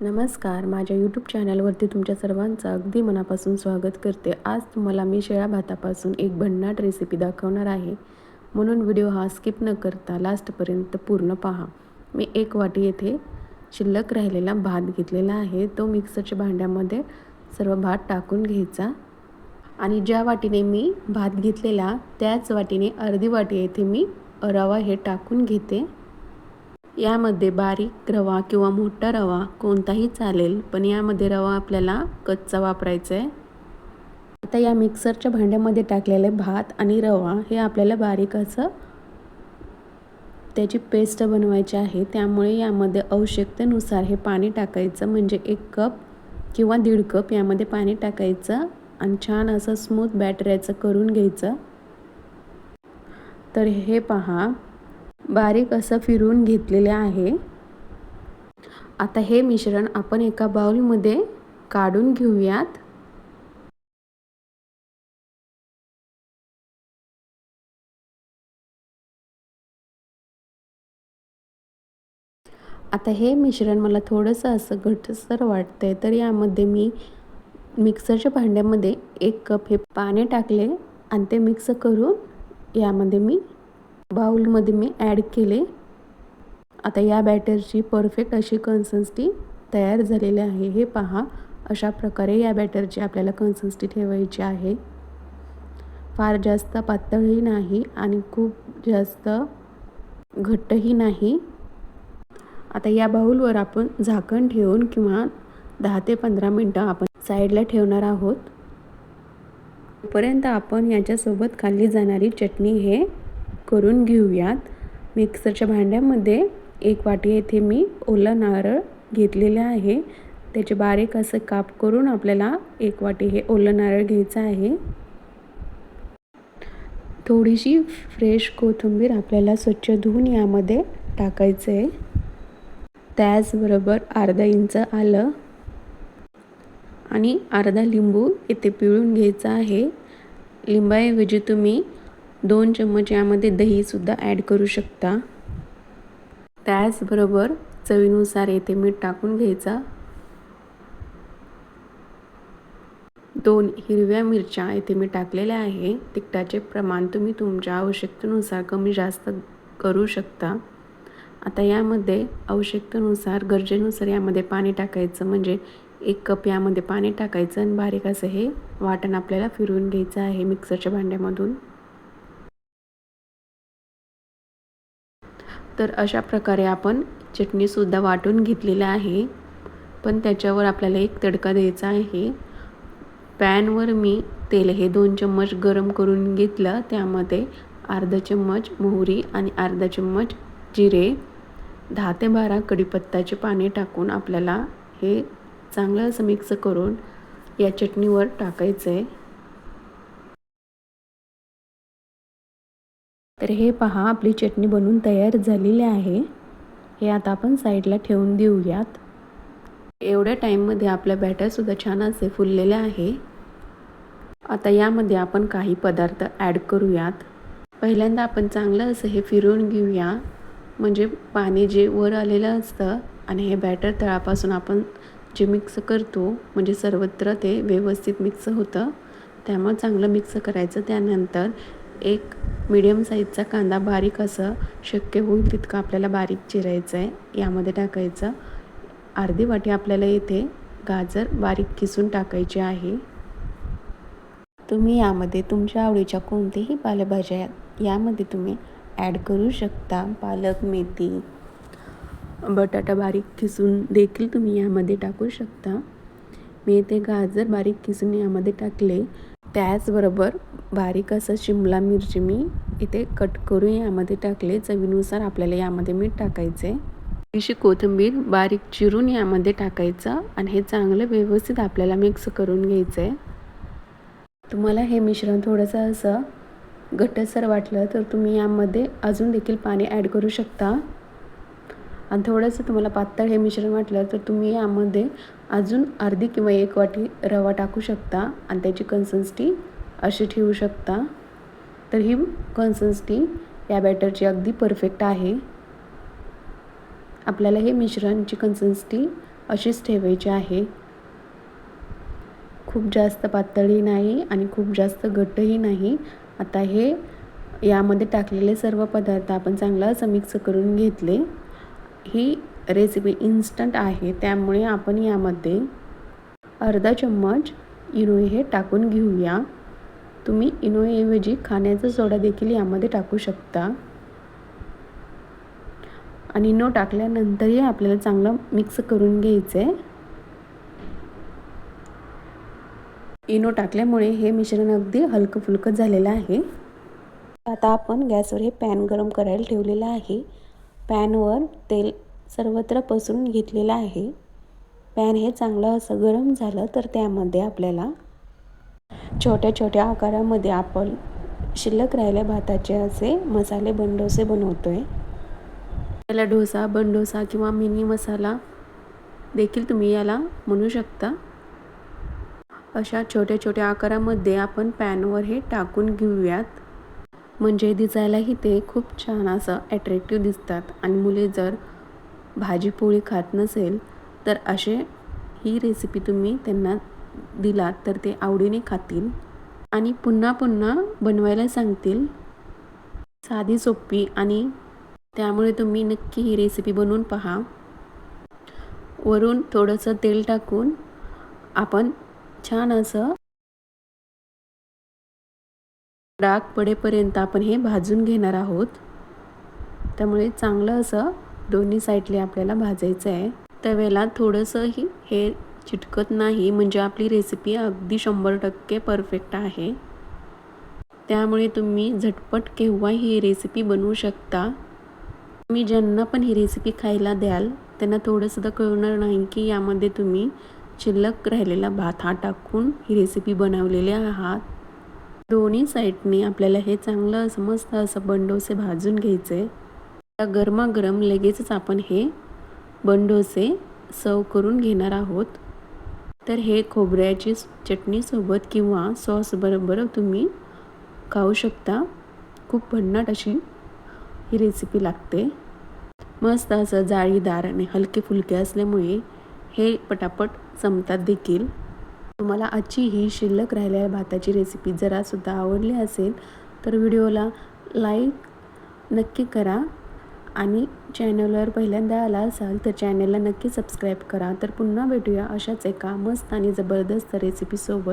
नमस्कार. माझ्या यूट्यूब चॅनलवरती तुमच्या सर्वांचं अगदी मनापासून स्वागत करते. आज तुम्हाला मी शेळ्या भातापासून एक भन्नाट रेसिपी दाखवणार आहे. म्हणून व्हिडिओ हा स्किप न करता लास्टपर्यंत पूर्ण पहा. मी एक वाटी येथे शिल्लक राहिलेला भात घेतलेला आहे. तो मिक्सरच्या भांड्यामध्ये सर्व भात टाकून घ्यायचा. आणि ज्या वाटीने मी भात घेतलेला त्याच वाटीने अर्धी वाटी येथे मी रवा हे टाकून घेते. यामध्ये बारीक रवा किंवा मोठा रवा कोणताही चालेल पण यामध्ये रवा आपल्याला कच्चा वापरायचा आहे. आता या मिक्सरच्या भांड्यामध्ये टाकलेले भात आणि रवा हे आपल्याला बारीक असं त्याची पेस्ट बनवायची आहे. त्यामुळे यामध्ये आवश्यकतेनुसार हे पाणी टाकायचं म्हणजे एक कप किंवा दीड कप यामध्ये पाणी टाकायचं आणि छान असं स्मूथ बॅटर याचं करून घ्यायचं. तर हे पहा. बारीक असं फिरून घेतलेले आहे. आता हे मिश्रण आपण एका बाउलमध्ये काढून घेऊयात. आता हे मिश्रण मला थोडंसं असं घटसर वाटतं आहे तर यामध्ये मी मिक्सरच्या भांड्यामध्ये एक कप हे पाणी टाकले आणि ते मिक्स करून यामध्ये मी बाउलमध्ये मी ॲड केले. आता या बॅटरची परफेक्ट अशी कन्सिस्टी तयार झालेली आहे. हे पहा अशा प्रकारे या बॅटरची आपल्याला कन्सिस्टी ठेवायची आहे. फार जास्त पातळही नाही आणि खूप जास्त घट्टही नाही. आता या बाऊलवर आपण झाकण ठेवून किंवा दहा ते पंधरा मिनटं आपण साईडला ठेवणार आहोत. तोपर्यंत आपण याच्यासोबत खाल्ली जाणारी चटणी हे करून घेऊयात. मिक्सरच्या भांड्यामध्ये एक वाटी येथे मी ओलं नारळ घेतलेले आहे. त्याचे बारीक असं काप करून आपल्याला एक वाटी हे ओलं नारळ घ्यायचं आहे. थोडीशी फ्रेश कोथिंबीर आपल्याला स्वच्छ धुवून यामध्ये टाकायचं आहे त्याचबरोबर अर्धा इंच आलं आणि अर्धा लिंबू इथे पिळून घ्यायचा आहे. लिंबाऐवजी तुम्ही दोन चम्मच यामध्ये दहीसुद्धा ॲड करू शकता. त्याचबरोबर चवीनुसार येथे मीठ टाकून घ्यायचा. दोन हिरव्या मिरच्या येथे मी टाकलेल्या आहे. तिखटाचे प्रमाण तुम्ही तुमच्या आवश्यकतेनुसार कमी जास्त करू शकता. आता यामध्ये आवश्यकतेनुसार गरजेनुसार यामध्ये पाणी टाकायचं म्हणजे एक कप यामध्ये पाणी टाकायचं आणि बारीक असं हे वाटण आपल्याला फिरवून घ्यायचं आहे मिक्सरच्या भांड्यामधून. तर अशा प्रकारे आपण चटणीसुद्धा वाटून घेतलेलं आहे. पण त्याच्यावर आपल्याला एक तडका द्यायचा आहे. पॅनवर मी तेल हे दोन चम्मच गरम करून घेतलं. त्यामध्ये अर्धा चम्मच मोहरी आणि अर्धा चम्मच जिरे दहा ते बारा कढीपत्ताचे पाणी टाकून आपल्याला हे चांगलं असं मिक्स करून या चटणीवर टाकायचं आहे तर हे पहा आपली चटणी बनवून तयार झालेली आहे. हे आता आपण साईडला ठेवून देऊयात. एवढ्या टाईममध्ये आपल्या बॅटरसुद्धा छान असे फुललेले आहे. आता यामध्ये आपण काही पदार्थ ॲड करूयात. पहिल्यांदा आपण चांगलं असं हे फिरवून घेऊया. म्हणजे पाणी जे वर आलेलं असतं आणि हे बॅटर तळापासून आपण जे मिक्स करतो म्हणजे सर्वत्र ते व्यवस्थित मिक्स होतं. त्यामुळे चांगलं मिक्स करायचं त्यानंतर एक मीडियम साईजचा कांदा बारीक असं शक्य होईल तितकं आपल्याला बारीक चिरायचं आहे. यामध्ये टाकायचं. अर्धी वाटी आपल्याला येथे गाजर बारीक किसून टाकायचे आहे. तुम्ही यामध्ये तुमच्या आवडीच्या कोणत्याही पालेभाज्या यामध्ये तुम्ही ॲड करू शकता. पालक मेथी बटाटा बारीक किसून देखील तुम्ही यामध्ये टाकू शकता. मी इथे गाजर बारीक किसून यामध्ये टाकले. त्याचबरोबर बारीक असं शिमला मिरची मी इथे कट करून यामध्ये टाकले. चवीनुसार आपल्याला यामध्ये मीठ टाकायचे. थोडीशी कोथिंबीर बारीक चिरून यामध्ये टाकायचं आणि हे चांगलं व्यवस्थित आपल्याला मिक्स करून घ्यायचं आहे तुम्हाला हे मिश्रण थोडंसं असं घट्टसर वाटलं तर तुम्ही यामध्ये अजून देखील पाणी ॲड करू शकता. आणि थोडंसं तुम्हाला पातळ हे मिश्रण वाटलं तर तुम्ही यामध्ये अजून अर्धी किंवा एक वाटी रवा टाकू शकता आणि त्याची कन्सिस्टी अशी ठेवू शकता. तर ही कन्सिस्टी या बॅटरची अगदी परफेक्ट आहे. आपल्याला हे मिश्रणची कन्सिस्टी अशीच ठेवायची आहे. खूप जास्त पातळही नाही आणि खूप जास्त घट्टही नाही. आता हे यामध्ये टाकलेले सर्व पदार्थ आपण चांगलं असं मिक्स करून घेतले. ही रेसिपी इन्स्टंट आहे. त्यामुळे आपण यामध्ये अर्धा चम्मच इनोई हे टाकून घेऊया. तुम्ही इनोईऐवजी खाण्याचा सोडा देखील यामध्ये टाकू शकता. आणि इनो टाकल्यानंतरही आपल्याला चांगलं मिक्स करून घ्यायचं आहे इनो टाकल्यामुळे हे मिश्रण अगदी हलकं फुलकं झालेलं आहे. आता आपण गॅसवर हे पॅन गरम करायला ठेवलेलं आहे. पॅनवर तेल सर्वत्र पसरून घेतलेलं आहे. पॅन हे चांगलं असं गरम झालं तर त्यामध्ये आपल्याला छोट्या छोट्या आकारामध्ये आपण शिल्लक राहिल्या भाताचे असे मसाले बंडोसे बनवतो आहे त्याला डोसा बंडोसा किंवा मिनी मसाला देखील तुम्ही याला म्हणू शकता. अशा छोट्या छोट्या आकारामध्ये आपण पॅनवर हे टाकून घेऊयात. म्हणजे दिसायलाही ते खूप छान असं ॲट्रॅक्टिव्ह दिसतात. आणि मुले जर भाजी पोळी खात नसेल तर असे ही रेसिपी तुम्ही त्यांना दिलात तर ते आवडीने खातील. आणि पुन्हा पुन्हा बनवायला सांगतील. साधी सोपी आणि त्यामुळे तुम्ही नक्की ही रेसिपी बनवून पहा. वरून थोडंसं तेल टाकून आपण छान असं डाग पडेपर्यंत आपण हे भाजून घेणार आहोत. त्यामुळे चांगलं असं दोन्ही साईडले आपल्याला भाजायचं आहे. तव्याला थोडंसंही हे चिटकत नाही म्हणजे आपली रेसिपी अगदी शंभर टक्के परफेक्ट आहे. त्यामुळे तुम्ही झटपट केव्हा ही रेसिपी बनवू शकता. तुम्ही ज्यांना पण ही रेसिपी खायला द्याल त्यांना थोडंसुद्धा कळणार नाही की यामध्ये तुम्ही शिल्लक राहिलेला भात हा टाकून ही रेसिपी बनवलेली आहात. दोन्ही साईडनी आपल्याला हे चांगलं असं मस्त असं बंडोसे भाजून घ्यायचे. आता गरमागरम लगेचच आपण हे बंडोसे सर्व करून घेणार आहोत. तर हे खोबऱ्याची चटणीसोबत किंवा सॉसबरोबर तुम्ही खाऊ शकता. खूप भन्नाट अशी ही रेसिपी लागते. मस्त असं जाळीदार आणि हलके फुलके असल्यामुळे हे पटापट संपतात देखील. तुम्हाला आजची ही शिल्लक राहिलेल्या भाताची रेसिपी जरासुद्धा आवडली असेल तर व्हिडिओला लाईक नक्की करा आणि चॅनलवर पहिल्यांदा आला असाल तर चॅनलला नक्की सबस्क्राईब करा. तर पुन्हा भेटूया अशाच एका मस्त आणि जबरदस्त रेसिपीसोबत